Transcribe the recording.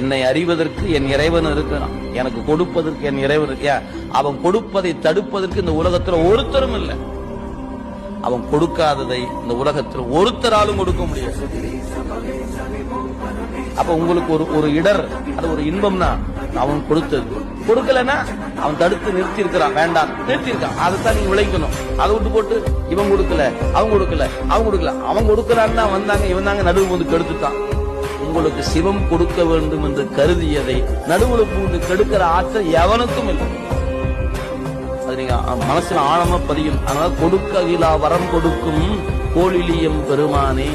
என்னை அறிவதற்கு என் இறைவன் இருக்கிறான். எனக்கு கொடுப்பதற்கு என் இறைவன் இருக்கியா அவன் கொடுப்பதை தடுப்பதற்கு இந்த உலகத்துல ஒருத்தரும் இல்லை. அவன் கொடுக்காததை இந்த உலகத்தில் ஒருத்தராலும் கொடுக்க முடியாது. அப்ப உங்களுக்கு ஒரு ஒரு இடர் அது ஒரு இன்பம்னா அவன் கொடுத்தது. கொடுக்கலன்னா அவன் தடுத்து நிறுத்தி இருக்கிறான் வேண்டாம் நிறுத்தி இருக்கான் அதைத்தான் நீங்க விளைக்கணும். அதை விட்டு போட்டு இவன் கொடுக்கல அவன் கொடுக்கல அவன் கொடுக்கல. அவன் கொடுக்கலான்னு தான் வந்தாங்க இவன் தாங்க நடுவு வந்து கெடுத்துட்டான். உங்களுக்கு சிவம் கொடுக்க வேண்டும் என்று கருதியதை நடுவுல பூண்டு கெடுக்கிற ஆற்றல் எவனுக்கும் இல்லை. அது நீங்க மனசுல ஆழமா பதியும். அதனால கொடுக்க வரம் கொடுக்கும் கோழிலியம் பெருமானே.